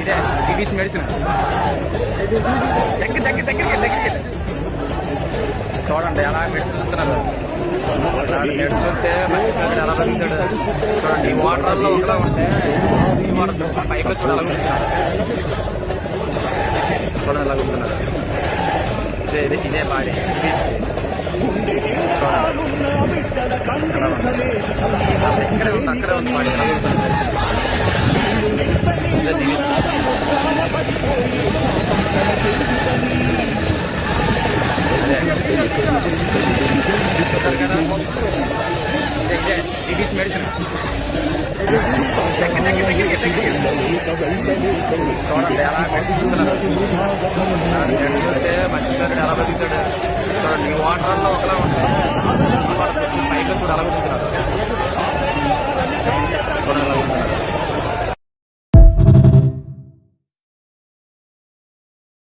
ಇದೆ ನೆಡ್ತೀನಿ ಚೂಡ ಎಲ್ಲೋಟರ್ ಪೈಪ್ತ ಎಲ್ಲ ಇದೇ ಮಾಡಿ ಅಕ್ಕೇ ಒಂದು ಮಾಡಿ ಮೆಡಿನ್ ತಂಗಿಂತ ಚಾ ಗಟ್ಟೆ ಮಜ್ಜಿ ಅರವತ್ತಿ ಚೋ ನೀ ವಾಟರ್ ಅಲ್ಲ ಮೈಟ್ರೆ ಅರಗುತ್ತೆ